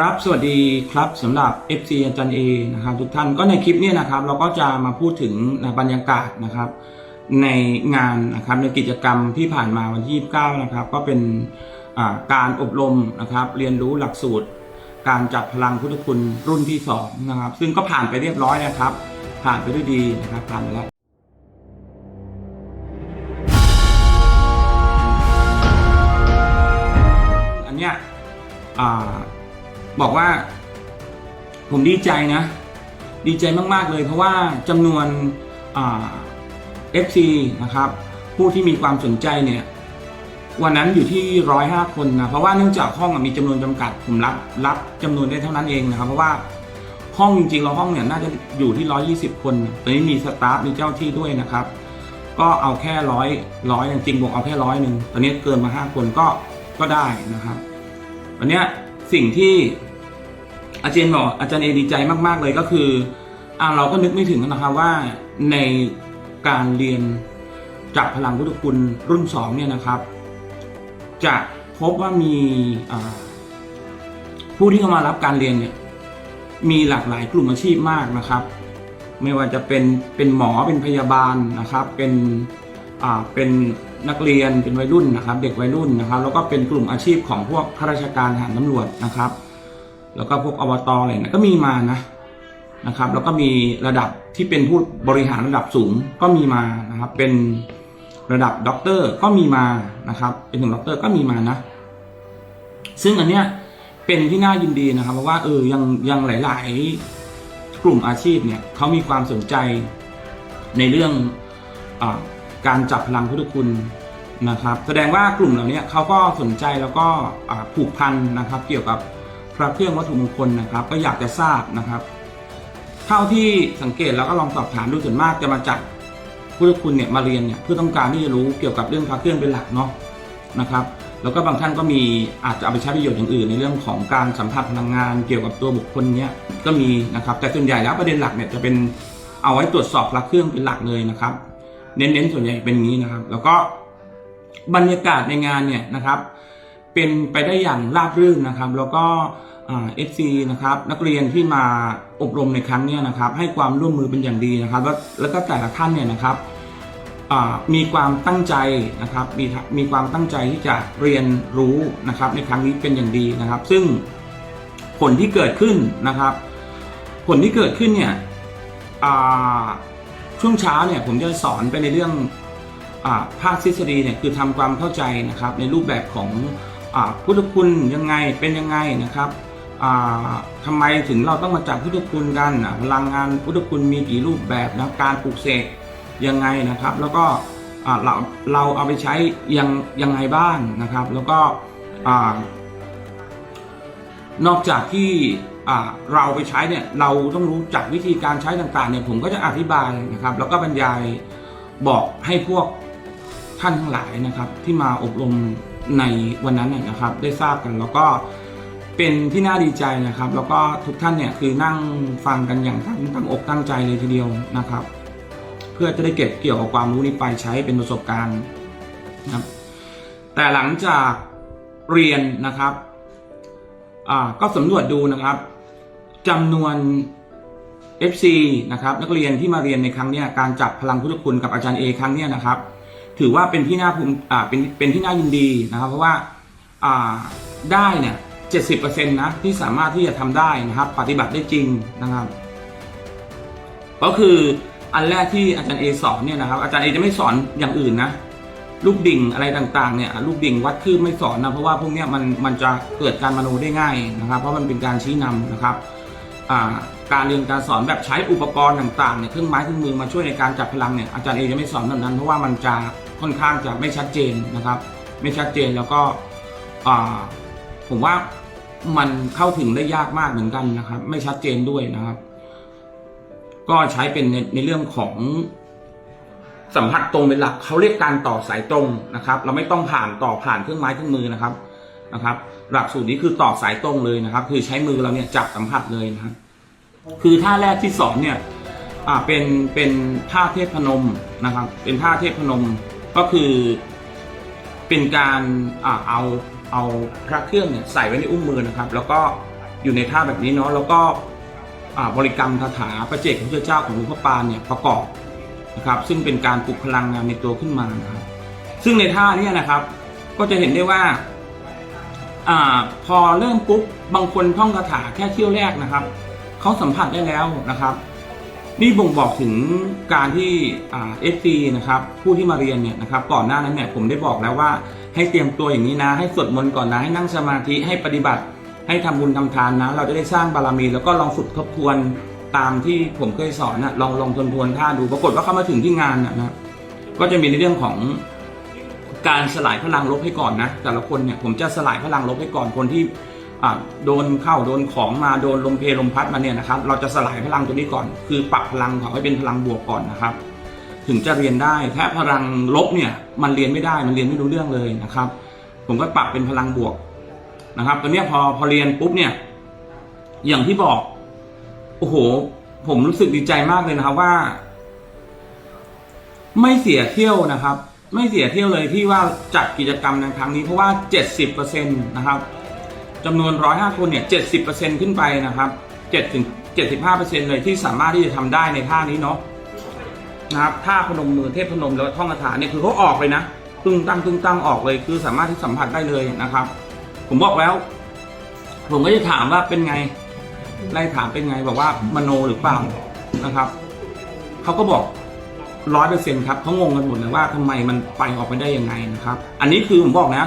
ครับ สวัสดีครับสำหรับ FC อาจารย์เอนะครับทุกท่านก็ในคลิปนี้นะครับ เราก็จะมาพูดถึงบรรยากาศนะครับ ในงานนะครับในกิจกรรมที่ผ่านมาวันที่29นะครับก็เป็นการอบรมนะครับ เรียนรู้หลักสูตร การจับพลังพุทธคุณรุ่นที่2นะครับ ซึ่งก็ผ่านไปเรียบร้อยนะครับ ผ่านไปด้วยดีนะครับผ่านไปแล้วอันเนี้ยอ่า บอกว่า ผมดีใจนะ ดีใจมากๆเลย เพราะว่าจำนวนเอ่า FC นะครับ ผู้ที่มีความสนใจเนี่ยวันนั้นอยู่ที่ร้อยห้าคนนะเพราะว่าเนื่องจากห้องมีจำนวนจำกัดผมรับรับจำนวนได้เท่านั้นเองนะครับ เพราะว่าห้องจริงๆเราห้องเนี่ยน่าจะอยู่ที่ร้อยี่สิบคนตอนนี้มีสตาฟมีเจ้าที่ด้วยนะครับ ก็เอาแค่ร้อยร้อยจริงๆบอกเอาแค่ร้อยหนึ่งตอนนี้เกินมาห้าคนก็ก็ได้นะครับ วันนี้สิ่งที่ อาจารย์บอกอาจารย์เอดีใจมาก ๆ เลยก็คืออ่าเราก็นึกไม่ถึงนะครับว่าในการเรียนจับพลังพุทธคุณรุ่นสองเนี่ยนะครับ จะพบว่ามีผู้ที่เข้ามารับการเรียนเนี่ยมีหลากหลายกลุ่มอาชีพมากนะครับ ไม่ว่าจะเป็นเป็นหมอเป็นพยาบาลนะครับเป็นอ่าเป็นนักเรียนเป็นวัยรุ่นนะครับ เด็กวัยรุ่นนะครับ แล้วก็เป็นกลุ่มอาชีพของพวกข้าราชการทหารตำรวจนะครับ แล้วก็พวกอบตอะไรเนี่ยก็มีมานะนะครับ แล้วก็มีระดับที่เป็นผู้บริหารระดับสูงก็มีมานะครับ เป็นระดับด็อกเตอร์ก็มีมานะครับ เป็นถึงด็อกเตอร์ก็มีมานะ ซึ่งอันเนี้ยเป็นที่น่ายินดีนะครับ เพราะว่าเออยังยังหลาย ๆ กลุ่มอาชีพเนี่ยเขามีความสนใจในเรื่องอการจับพลังพุทธคุณนะครับ แสดงว่ากลุ่มเหล่านี้เขาก็สนใจแล้วก็ผูกพันนะครับ เกี่ยวกับ พระเครื่องวัตถุมงคลนะครับ ก็อยากจะทราบนะครับ เท่าที่สังเกตแล้วก็ลองสอบถามดูส่วนมากจะมาจับพุทธคุณเนี่ยมาเรียนเนี่ยเพื่อต้องการที่จะรู้เกี่ยวกับเรื่องพระเครื่องเป็นหลักเนาะนะครับ แล้วก็บางท่านก็มีอาจจะเอาไปใช้ประโยชน์อย่างอื่น ในเรื่องของการสัมผัสพลังงานเกี่ยวกับตัวบุคคลเนี้ยก็มีนะครับ แต่ส่วนใหญ่แล้วประเด็นหลักเนี่ยจะเป็นเอาไว้ตรวจสอบพระเครื่องเป็นหลักเลยนะครับ เน้นๆส่วนใหญ่เป็นอย่างนี้นะครับ แล้วก็บรรยากาศในงานเนี่ยนะครับ เป็นไปได้อย่างราบรื่นนะครับ แล้วก็เอฟซีนะครับนักเรียนที่มาอบรมในครั้งนี้นะครับ ให้ความร่วมมือเป็นอย่างดีนะครับแล้วแล้วก็แต่ละท่านเนี่ยนะครับมีความตั้งใจนะครับมีมีความตั้งใจที่จะเรียนรู้นะครับ ในครั้งนี้เป็นอย่างดีนะครับ ซึ่งผลที่เกิดขึ้นนะครับ ผลที่เกิดขึ้นเนี่ยช่วงเช้าเนี่ยผมจะสอนไปในเรื่องอภาคทฤษฎีเนี่ยคือทำความเข้าใจนะครับในรูปแบบของ พุทธคุณยังไงเป็นยังไงนะครับอ่าทำไมถึงเราต้องมาจับพุทธคุณกันพลังงานพุทธคุณมีกี่รูปแบบนะการปลูกเสกยังไงนะครับ แล้วก็เราเราเอาไปใช้ยังยังไงบ้างนะครับ แล้วก็นอกจากที่เราไปใช้เนี่ยเราต้องรู้จักวิธีการใช้ต่างๆเนี่ยผมก็จะอธิบายนะครับ แล้วก็บรรยายบอกให้พวกท่านทั้งหลายนะครับ ที่มาอบรม ในวันนั้นนะนะครับ ได้ทราบกันแล้วก็เป็นที่น่าดีใจนะครับ แล้วก็ทุกท่านเนี่ยคือนั่งฟังกันอย่างตั้งตั้งอกตั้งใจเลยทีเดียวนะครับ เพื่อจะได้เก็บเกี่ยวกับความรู้นี้ไปใช้เป็นประสบการณ์นะครับแต่หลังจากเรียนนะครับก็สำรวจดูนะครับจำนวน FC นะครับนักเรียนที่มาเรียนในครั้งเนี้ยการจับพลังพุทธคุณกับอาจารย์เอครั้งเนี้ยนะครับ ถือว่าเป็นที่น่าภูมิอ่าเป็นเป็นที่น่ายินดีนะครับ เพราะว่าอ่าได้เนี่ยเจ็ดสิบเปอร์เซ็นต์นะที่สามารถที่จะทำได้นะครับ ปฏิบัติได้จริงนะครับ ก็คืออันแรกที่อาจารย์เอสอนเนี่ยนะครับ อาจารย์เอจะไม่สอนอย่างอื่นนะลูกดิ่งอะไรต่างๆเนี่ยลูกดิ่งวัดคืบไม่สอนนะเพราะว่าพวกเนี้ยมันมันจะเกิดการมโนได้ง่ายนะครับ เพราะมันเป็นการชี้นำนะครับการเรียนการสอนแบบใช้อุปกรณ์ต่างๆเนี่ยเครื่องไม้เครื่องมือมาช่วยในการจับพลังเนี่ยอาจารย์เอจะไม่สอนแบบนั้นเพราะว่ามันจะ ค่อนข้างจะไม่ชัดเจนนะครับ ไม่ชัดเจนแล้วก็ผมว่ามันเข้าถึงได้ยากมากเหมือนกันนะครับ ไม่ชัดเจนด้วยนะครับ ก็ใช้เป็นในในเรื่องของสัมผัสตรงเป็นหลักเขาเรียกการต่อสายตรงนะครับ เราไม่ต้องผ่านต่อผ่านเครื่องไม้เครื่องมือนะครับนะครับ หลักสูตรนี้คือต่อสายตรงเลยนะครับ คือใช้มือเราเนี่ยจับสัมผัสเลยนะครับ คือท่าแรกที่สอนเนี่ย อ่าเป็นเป็นท่าเทพพนมนะครับ เป็นท่าเทพพนม ก็คือเป็นการอเอาเอาพระเครื่องเนี่ยใส่ไว้ในอุ้งมือนะครับ แล้วก็อยู่ในท่าแบบนี้เนาะแล้วก็บริกรรมคาถาพระเจกของพระเจ้าของหลวงพ่อปานเนี่ยประกอบนะครับ ซึ่งเป็นการปลุกพลังงานในตัวขึ้นมานะครับ ซึ่งในท่าเนี้นะครับ ก็จะเห็นได้ว่าอ่าพอเริ่มปุ๊บบางคนท่องคาถาแค่เที่ยวแรกนะครับเขาสัมผัสได้แล้วนะครับ นี่บ่งบอกถึงการที่เอฟซีนะครับผู้ที่มาเรียนเนี่ยนะครับก่อนหน้านั้นเนี่ยผมได้บอกแล้วว่า ให้เตรียมตัวอย่างนี้นะ ให้สวดมนต์ก่อนนะให้นั่งสมาธิให้ปฏิบัติ ให้ทำบุญทำทานนะ เราจะได้สร้างบารมี แล้วก็ลองฝึกทบทวนตามที่ผมเคยสอนนะลองลองทวนทวนท่าดูปรากฏว่าเข้ามาถึงที่งานนะนะก็จะมีในเรื่องของการสลายพลังลบให้ก่อนนะแต่ละคนเนี่ยผมจะสลายพลังลบให้ก่อนคนที่ โดนเข้าโดนของมาโดนลมเพลลมพัดมาเนี่ยนะครับ เราจะสลายพลังตัวนี้ก่อน คือปรับพลังเขาให้เป็นพลังบวกก่อนนะครับ ถึงจะเรียนได้ถ้าพลังลบเนี่ยมันเรียนไม่ได้มันเรียนไม่รู้เรื่องเลยนะครับ ผมก็ปรับเป็นพลังบวกนะครับตอนนี้พอพอเรียนปุ๊บเนี่ย อย่างที่บอกโอ้โห ผมรู้สึกดีใจมากเลยนะครับว่า ไม่เสียเที่ยวนะครับ ไม่เสียเที่ยวเลยที่ว่าจัดกิจกรรมในครั้งนี้เพราะว่า 70%นะครับ จำนวน 105 คนเนี่ย70%ขึ้นไปนะครับ7ถึง75%เลยที่สามารถที่จะทำได้ในท่านี้เนาะนะครับท่าพนมมือเทพพนมแล้วท่องคาถาเนี่ยคือเขาออกเลยนะตึงตั้งตึงตั้งออกเลยคือสามารถที่สัมผัสได้เลยนะครับ ผมบอกแล้ว ผมก็จะถามว่าเป็นไงไล่ถามเป็นไงบอกว่ามโนหรือเปล่านะครับเขาก็บอกร้อยเปอร์เซ็นต์ครับเขางงกันหมดเลยว่าทำไมมันไปออกไปได้ยังไงนะครับ อันนี้คือผมบอกนะ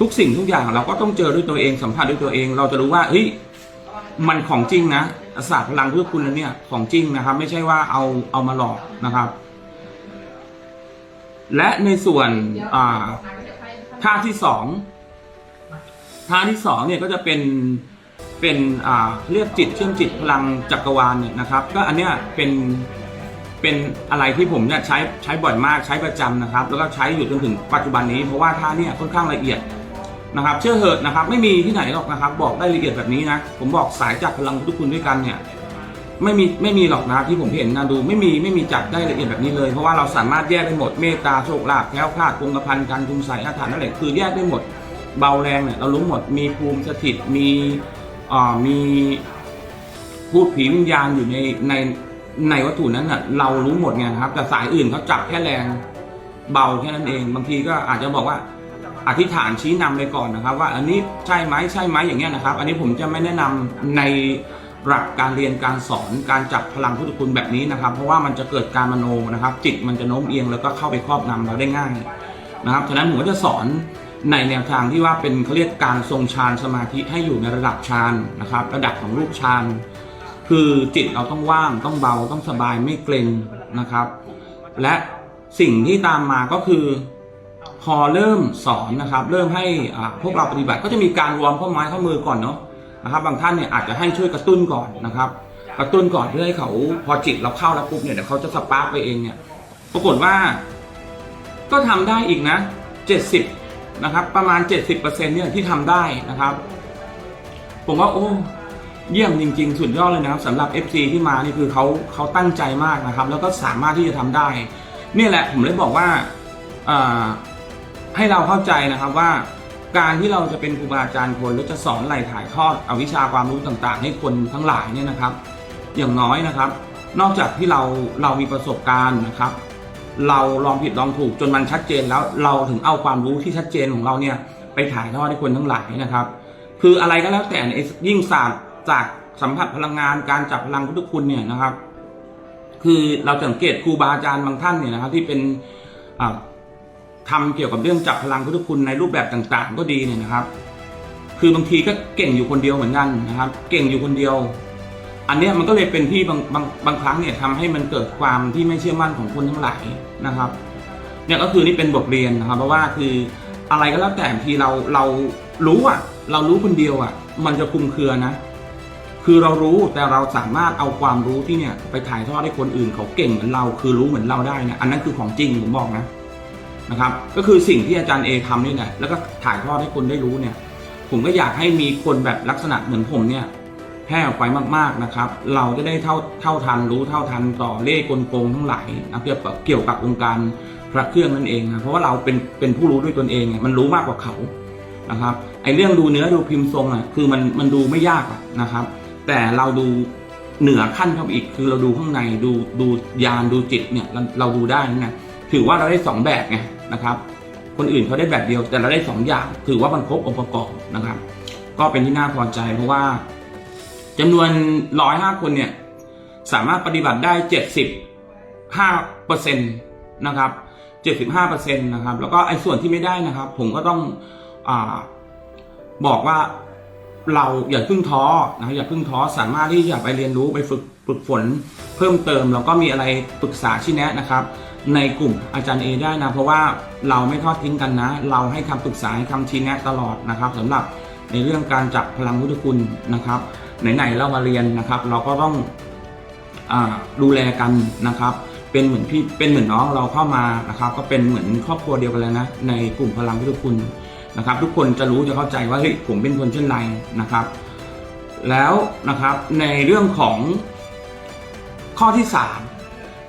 ทุกสิ่งทุกอย่างเราก็ต้องเจอด้วยตัวเองสัมผัสด้วยตัวเอง เราจะรู้ว่าเฮ้ยมันของจริงนะศาสตร์พลังเพื่อคุณเนี่ยของจริงนะครับ ไม่ใช่ว่าเอาเอามาหลอกนะครับ และในส่วนท่าที่สองท่าที่สองเนี่ยก็จะเป็นเป็นเรียกจิตเชื่อมจิตพลังจักรวาลเนี่ยนะครับ ก็อันเนี้ยเป็นเป็นอะไรที่ผมเนี่ยใช้ใช้บ่อยมากใช้ประจำนะครับ แล้วก็ใช้อยู่จนถึงปัจจุบันนี้เพราะว่าท่าเนี่ยค่อนข้างละเอียด นะครับเชื่อเหอะนะครับ ไม่มีที่ไหนหรอกนะครับ บอกได้ละเอียดแบบนี้นะ ผมบอกสายจากพลังทุกคุณด้วยกันเนี่ยไม่มีไม่มีหรอกนะที่ผมเห็นนะดูไม่มีไม่มีจับได้ละเอียดแบบนี้เลย เพราะว่าเราสามารถแยกได้หมดเมตตาโชคลาภแค้วคลาดคงกระพันการคุมใส่อาถรรพ์นั่นแหละคือแยกได้หมดเบาแรงเนี่ยเรารู้หมดมีภูมิสถิตมีอ่ามีพูดผีวิญญาณอยู่ในในในวัตถุนั้นน่ะเรารู้หมดไงครับ แต่สายอื่นเขาจับแค่แรงเบาแค่นั้นเอง บางทีก็อาจจะบอกว่า อธิษฐานชี้นำไปก่อนนะครับ ว่าอันนี้ใช่ไหมใช่ไหมอย่างเงี้ยนะครับ อันนี้ผมจะไม่แนะนำในหลักการเรียนการสอนการจับพลังพุทธคุณแบบนี้นะครับ เพราะว่ามันจะเกิดการมโนนะครับ จิตมันจะโน้มเอียงแล้วก็เข้าไปครอบงำเราได้ง่ายนะครับฉะนั้นผมก็จะสอนในแนวทางที่ว่าเป็นเขาเรียกการทรงฌานสมาธิให้อยู่ในระดับฌานนะครับ ระดับของรูปฌานคือจิตเราต้องว่างต้องเบาต้องสบายไม่เกร็งนะครับ และสิ่งที่ตามมาก็คือ พอเริ่มสอนนะครับ เริ่มให้พวกเราปฏิบัติก็จะมีการวอร์มข้อไม้ข้อมือก่อนเนาะนะครับ บางท่านเนี่ยอาจจะให้ช่วยกระตุ้นก่อนนะครับ กระตุ้นก่อนเพื่อให้เขาพอจิตเราเข้าแล้วปุ๊บเนี่ยเดี๋ยวเขาจะสปาร์กไปเองเนี่ย ปรากฏว่า ก็ทำได้อีกนะ70นะครับ ประมาณ 70%เนี่ยที่ทำได้นะครับ ผมว่าโอ้เยี่ยมจริง ๆ สุดยอดเลยนะครับสำหรับ FC ที่มานี่คือเขาเขาตั้งใจมากนะครับ แล้วก็สามารถที่จะทำได้ เนี่ยแหละผมเลยบอกว่า ให้เราเข้าใจนะครับว่า การที่เราจะเป็นครูบาอาจารย์คนหรือจะสอนไหลถ่ายทอดเอาวิชาความรู้ต่างๆ ให้คนทั้งหลายเนี่ยนะครับ อย่างน้อยนะครับ นอกจากที่เราเรามีประสบการณ์นะครับ เราลองผิดลองถูกจนมันชัดเจนแล้วเราถึงเอาความรู้ที่ชัดเจนของเราเนี่ยไปถ่ายทอดให้คนทั้งหลายนะครับ คืออะไรก็แล้วแต่ยยิ่งศาสตร์จากสัมผัสพลังงานการจับพลังพุทธคุณเนี่ยนะครับ คือเราสังเกตครูบาอาจารย์บางท่านเนี่ยนะครับ ที่เป็น อ่าทำเกี่ยวกับเรื่องจับพลังพุทธคุณในรูปแบบต่างๆ ก็ดีเนี่ยนะครับ คือบางทีก็เก่งอยู่คนเดียวเหมือนกันนะครับ เก่งอยู่คนเดียว อันนี้มันก็เลยเป็นที่บางบางบางครั้งเนี่ยทำให้มันเกิดความที่ไม่เชื่อมั่นของคนทั้งหลายนะครับเนี่ยก็คือนี่เป็นบทเรียนนะครับ เพราะว่าคืออะไรก็แล้วแต่บางทีเราเรารู้อะ เรารู้คนเดียวอะ มันจะคุมเครือนะ คือเรารู้แต่เราสามารถเอาความรู้ที่เนี่ย ไปถ่ายทอดให้คนอื่นเขาเก่งเหมือนเรา คือรู้เหมือนเราได้เนี่ยอันนั้นคือของจริงผมบอกนะ นะครับ ก็คือสิ่งที่อาจารย์เอทำนี่แหละแล้วก็ถ่ายทอดให้คนได้รู้เนี่ย ผมก็อยากให้มีคนแบบลักษณะเหมือนผมเนี่ยแพร่ออกไปมากๆนะครับ เราจะได้เท่าเท่าทันรู้เท่าทันต่อเล่กลโกงทั้งหลายนะเกี่ยวกับเกี่ยวกับองค์การพระเครื่องนั่นเองนะเพราะว่าเราเป็นเป็นผู้รู้ด้วยตนเองไงมันรู้มากกว่าเขานะครับไอเรื่องดูเนื้อดูพิมพ์ทรงอะคือมันมันดูไม่ยากนะครับ แต่เราดูเหนือขั้นเข้าไปอีกคือเราดูข้างในดูดูยานดูจิตเนี่ยเราเราดูได้นะ ถือว่าเราได้สองแบบไงนะครับ คนอื่นเขาได้แบบเดียวแต่เราได้สองอย่าง ถือว่ามันครบองค์ประกอบนะครับ ก็เป็นที่น่าพอใจเพราะว่าจำนวนร้อยห้าคนเนี่ยสามารถปฏิบัติได้เจ็ดสิบห้าเปอร์เซ็นต์นะครับเจ็ดสิบห้าเปอร์เซ็นต์นะครับ แล้วก็ไอ้ส่วนที่ไม่ได้นะครับ ผมก็ต้องอบอกว่าเราอย่าเพิ่งท้อนะอย่าเพิ่งท้อสามารถที่จะไปเรียนรู้ไปฝึกฝึกฝนเพิ่มเติม แล้วก็มีอะไรปรึกษาชี้แนะนะครับ ในกลุ่มอาจารย์เอได้นะ เพราะว่าเราไม่ทอดทิ้งกันนะ เราให้คำปรึกษาให้คำชี้แนะตลอดนะครับสำหรับในเรื่องการจับพลังพุทธคุณนะครับไหนๆเรามาเรียนนะครับ เราก็ต้องอดูแลกันนะครับ เป็นเหมือนพี่เป็นเหมือนน้องเราเข้ามานะครับ ก็เป็นเหมือนครอบครัวเดียวกันแล้วนะในกลุ่มพลังพุทธคุณนะครับ ทุกคนจะรู้จะเข้าใจว่าเฮ้ยผมเป็นคนเช่นไรนะครับ แล้วนะครับในเรื่องของข้อที่สาม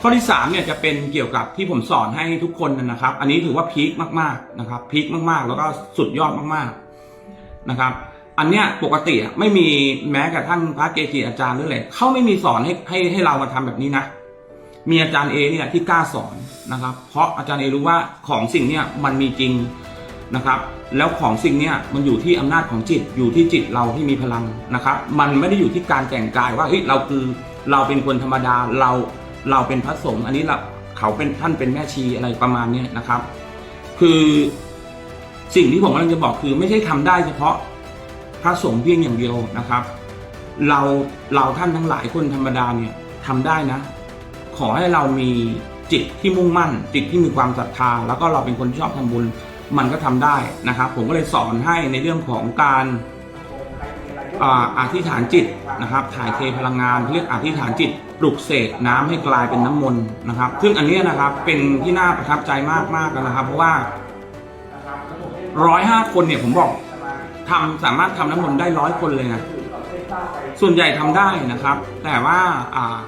ข้อที่สามเนี่ยจะเป็นเกี่ยวกับที่ผมสอนให้ทุกคนนะครับ อันนี้ถือว่าพีคมากๆนะครับพีคมากๆ แล้วก็สุดยอดมากๆนะครับ อันเนี้ยปกติอะไม่มีแม้กระทั่งพระเกจิอาจารย์หรืออะไรเขาไม่มีสอนให้ให้ให้เรามาทำแบบนี้นะ มีอาจารย์เอเนี่ยที่กล้าสอนนะครับ เพราะอาจารย์เอรู้ว่าของสิ่งเนี้ยมันมีจริงนะครับ แล้วของสิ่งเนี้ยมันอยู่ที่อำนาจของจิตอยู่ที่จิตเราที่มีพลังนะครับ มันไม่ได้อยู่ที่การแต่งกายว่าเฮ้ยเราคือเราเป็นคนธรรมดาเรา เราเป็นพระสงฆ์อันนี้เราเขาเป็นท่านเป็นแม่ชีอะไรประมาณนี้นะครับ คือสิ่งที่ผมกำลังจะบอกคือไม่ใช่ทำได้เฉพาะพระสงฆ์เพียงอย่างเดียวนะครับ เราเราท่านทั้งหลายคนธรรมดาเนี่ยทำได้นะ ขอให้เรามีจิตที่มุ่งมั่น จิตที่มีความศรัทธา แล้วก็เราเป็นคนที่ชอบทำบุญมันก็ทำได้นะครับ ผมก็เลยสอนให้ในเรื่องของการ อาธิษฐานจิตนะครับถ่ายเทพลังงานเรียกอธิษฐานจิตปลุกเสกน้ำให้กลายเป็นน้ำมนต์นะครับ ซึ่งอันนี้นะครับเป็นที่น่าประทับใจมากๆนะครับ เพราะว่าร้อยห้าคนเนี่ยผมบอกทำสามารถทำน้ำมนต์ได้ร้อยคนเลยนะส่วนใหญ่ทำได้นะครับ แต่ว่า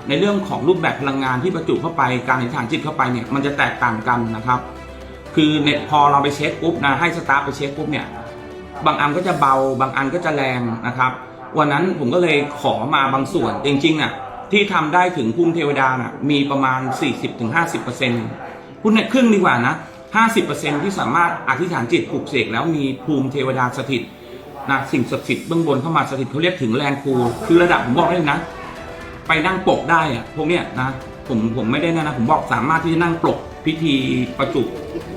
ในเรื่องของรูปแบบพลังงานที่ประจุเข้าไปการอธิษฐานจิตเข้าไปเนี่ยมันจะแตกต่างกันนะครับ คือในพอเราไปเช็คปุ๊บนะให้สตาฟไปเช็คปุ๊บเนี่ย บางอันก็จะเบา บางอันก็จะแรงนะครับ วันนั้นผมก็เลยขอมาบางส่วน จริงๆอะที่ทำได้ถึงภูมิเทวดาน่ะมีประมาณ 40-50%พูดเนี่ยครึ่งดีกว่านะ 50%ที่สามารถอธิษฐานจิตปลุกเสกแล้วมีภูมิเทวดาสถิตนะสิ่งศักดิ์สิทธิ์เบื้องบนเข้ามาสถิตเขาเรียกถึงแรงครูคือระดับผมบอกเลยนะ ไปนั่งปกได้อะพวกเนี้ยนะผมผมไม่ได้นะนะผมบอกสามารถที่จะนั่งปลกพิธีประจุ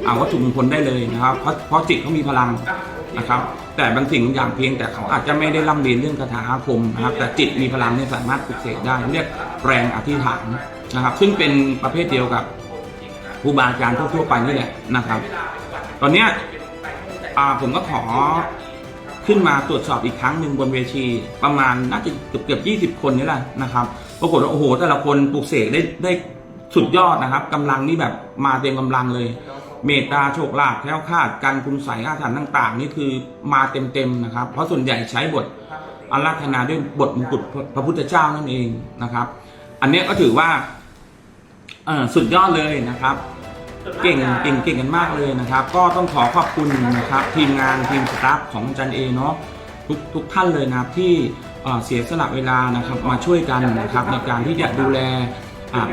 อาวัตถุมงคลได้เลยนะครับ เพราะเพราะจิตเขามีพลัง นะครับ แต่บางสิ่งบางอย่างเพียงแต่เขาอาจจะไม่ได้ร่ำเรียนเรื่องคาถาอาคมนะครับ แต่จิตมีพลังเนี่ยสามารถปลุกเสกได้ เรียกแรงอธิษฐานนะครับ ซึ่งเป็นประเภทเดียวกับครูบาอาจารย์ทั่วๆไปนี่แหละนะครับ ตอนเนี้ยอ่าผมก็ขอขึ้นมาตรวจสอบอีกครั้งหนึ่งบนเวทีประมาณน่าจะเกือบเกือบยี่สิบคนนี่แหละนะครับปรากฏว่าโอ้โห แต่ละคนปลุกเสกได้ได้สุดยอดนะครับกำลังนี่แบบมาเต็มกำลังเลย เมตตาโชคลาภแคล้วคลาดการคุณใส่อาถรรพ์ต่าง ๆ นี่คือมาเต็มๆนะครับ เพราะส่วนใหญ่ใช้บทอาราธนาด้วยบทมงกุฎพระพุทธเจ้านั่นเองนะครับ อันนี้ก็ถือว่าสุดยอดเลยนะครับ เก่งเก่งเก่งกันมากเลยนะครับ ก็ต้องขอขอบคุณนะครับ ทีมงานทีมสตาฟของจารย์เอเนาะทุกทุกท่านเลยนะครับที่เสียสละเวลานะครับมาช่วยกันนะครับในการที่จะดูแล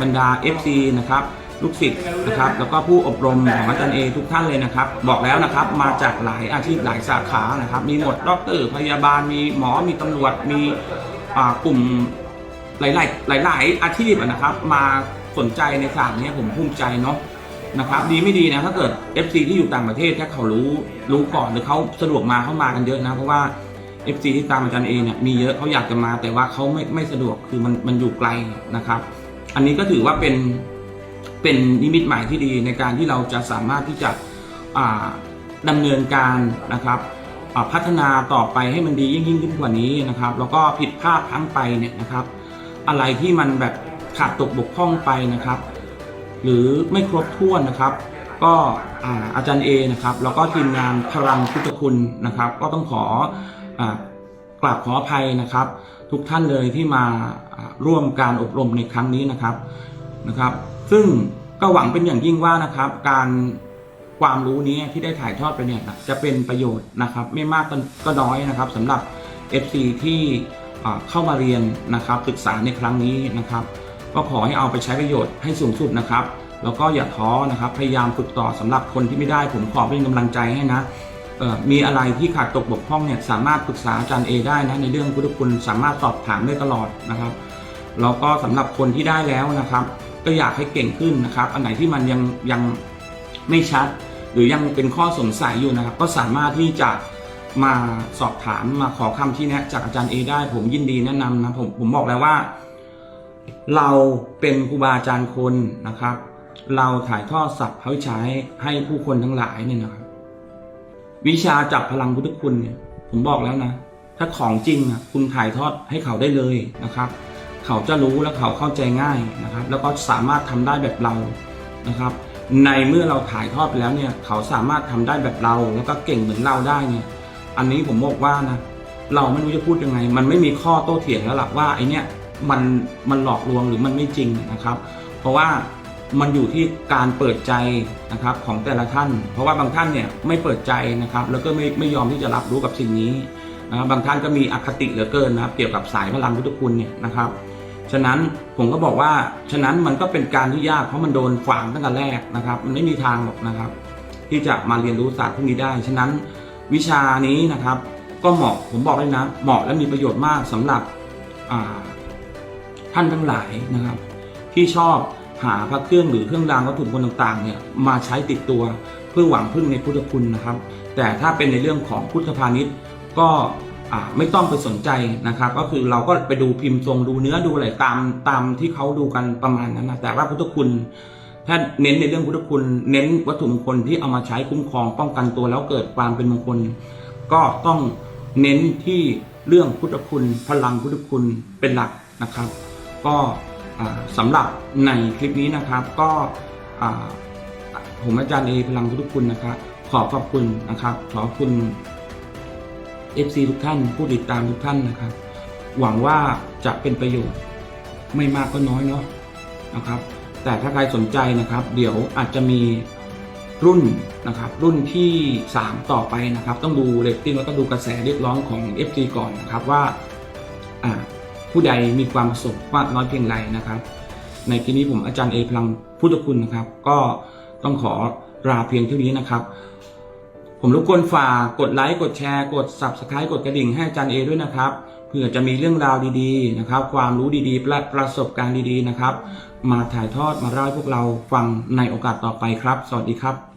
บรรดา FC นะครับ ลูกศิษย์นะครับ แล้วก็ผู้อบรมของอาจารย์เอทุกท่านเลยนะครับ บอกแล้วนะครับมาจากหลายอาชีพหลายสาขานะครับ มีหมดด็อกเตอร์พยาบาลมีหมอมีตำรวจมีกลุ่มหลาย ๆ หลาย ๆ อาชีพนะครับ มาสนใจในศาสตร์นี้ผมภูมิใจเนาะนะครับ ดีไม่ดีนะถ้าเกิด FC ที่อยู่ต่างประเทศถ้าเขารู้รู้ก่อนหรือเขาสะดวกมาเข้ามากันเยอะนะเพราะว่า FC ที่ตามอาจารย์เอเนี่ยมีเยอะเขาอยากจะมาแต่ว่าเขาไม่ไม่สะดวกคือมันมันอยู่ไกลนะครับ อันนี้ก็ถือว่าเป็น เป็นนิมิตหมายที่ดีในการที่เราจะสามารถที่จะอ่าดำเนินการนะครับพัฒนาต่อไปให้มันดียิ่งยิ่งขึ้นกว่านี้นะครับ แล้วก็ผิดพลาดทั้งไปเนี่ยนะครับ อะไรที่มันแบบขาดตกบกพร่องไปนะครับ หรือไม่ครบถ้วนนะครับ ก็อาอาจารย์เอนะครับแล้วก็ทีมงานพลังพุทธคุณนะครับ ก็ต้องขออกราบขออภัยนะครับ ทุกท่านเลยที่มาร่วมการอบรมในครั้งนี้นะครับนะครับ ซึ่งก็หวังเป็นอย่างยิ่งว่านะครับ การความรู้นี้ที่ได้ถ่ายทอดไปเนี่ยจะเป็นประโยชน์นะครับ ไม่มากก็กน้อยนะครับสำหรับ FC ที่อ่เข้ามาเรียนนะครับศึกษาในครั้งนี้นะครับ ก็ขอให้เอาไปใช้ประโยชน์ให้สูงสุดนะครับ แล้วก็อย่าท้อนะครับ พยายามฝึกต่อสำหรับคนที่ไม่ได้ ผมขอเป็นกำลังใจให้นะมีอะไรที่ขาดตกบกพร่องเนี่ยสามารถปรึกษาอาจารย์เอได้นะในเรื่องพุทธคุณสามารถสอบถามได้ตลอดนะครับแล้วก็สำหรับคนที่ได้แล้วนะครับ ก็อยากให้เก่งขึ้นนะครับ อันไหนที่มันยังยังไม่ชัด หรือยังเป็นข้อสงสัยอยู่นะครับ ก็สามารถที่จะมาสอบถามมาขอคำที่แนะจากอาจารย์เอได้ ผมยินดีแนะนำนะผมผมบอกแล้วว่า เราเป็นครูบาอาจารย์คนนะครับ เราถ่ายทอดศัพท์พระวิชาให้ให้ผู้คนทั้งหลายเนี่ยนะครับวิชาจับพลังพุทธคุณเนี่ยผมบอกแล้วนะ ถ้าของจริงอะคุณถ่ายทอดให้เขาได้เลยนะครับ เขาจะรู้และเขาเข้าใจง่ายนะครับ แล้วก็สามารถทำได้แบบเรานะครับ ในเมื่อเราถ่ายทอดไปแล้วเนี่ย เขาสามารถทำได้แบบเรา แล้วก็เก่งเหมือนเราได้เนี่ย อันนี้ผมบอกว่านะเราไม่รู้จะพูดยังไง มันไม่มีข้อโต้เถียงแล้วหล่ะว่าไอเนี้ยมันมันหลอกลวงหรือมันไม่จริงนะครับ เพราะว่ามันอยู่ที่การเปิดใจนะครับของแต่ละท่าน เพราะว่าบางท่านเนี่ยไม่เปิดใจนะครับ แล้วก็ไม่ไม่ยอมที่จะรับรู้กับสิ่งนี้นะครับบางท่านก็มีอคติเหลือเกินนะครับ เกี่ยวกับสายพลังพุทธคุณเนี่ยนะครับ ฉะนั้นผมก็บอกว่าฉะนั้นมันก็เป็นการที่ยากเพราะมันโดนฝังตั้งแต่แรกนะครับ มันไม่มีทางหรอกนะครับ ที่จะมาเรียนรู้ศาสตร์พวกนี้ได้ ฉะนั้นวิชานี้นะครับ ก็เหมาะผมบอกเลยนะ เหมาะและมีประโยชน์มากสำหรับท่านทั้งหลายนะครับ ที่ชอบหาพระเครื่องหรือเครื่องรางวัตถุมงคลต่างๆเนี่ยมาใช้ติดตัวเพื่อหวังพึ่งในพุทธคุณนะครับ แต่ถ้าเป็นในเรื่องของพุทธพาณิชย์ก็ ไม่ต้องไปสนใจนะครับ ก็คือเราก็ไปดูพิมพ์ทรงดูเนื้อดูอะไรตามตามที่เขาดูกันประมาณนั้นนะแต่ว่าพุทธคุณถ้าเน้นในเรื่องพุทธคุณ เน้นวัตถุมงคลที่เอามาใช้คุ้มครองป้องกันตัวแล้วเกิดความเป็นมงคล ก็ต้องเน้นที่เรื่องพุทธคุณ พลังพุทธคุณเป็นหลักนะครับ ก็อ่าสำหรับในคลิปนี้นะครับก็ผมอาจารย์เอพลังพุทธคุณนะครับขอขอบคุณนะครับขอบคุณ FC ทุกท่าน ผู้ติดตามทุกท่านนะครับ หวังว่าจะเป็นประโยชน์ไม่มากก็น้อยเนาะนะครับ แต่ถ้าใครสนใจนะครับ เดี๋ยวอาจจะมีรุ่นนะครับ รุ่นที่ 3 ต่อไปนะครับ ต้องดูเรตติ้งแล้วก็ดูกระแสเรียกร้องของ FG ก่อนนะครับว่าอ่าผู้ใดมีความประสบมากน้อยเพียงไรนะครับ ในที่นี้ผมอาจารย์เอพลังพุทธคุณนะครับ ก็ต้องขอลาเพียงเท่านี้นะครับ ผมรบกวนฝากกดไลค์กดแชร์กด subscribe กดกระดิ่งให้อาจารย์เอด้วยนะครับเพื่อจะมีเรื่องราวดีๆนะครับ ความรู้ดีๆและประสบการณ์ดีๆนะครับ มาถ่ายทอดมาเล่าให้พวกเราฟังในโอกาสต่อไปครับ สวัสดีครับ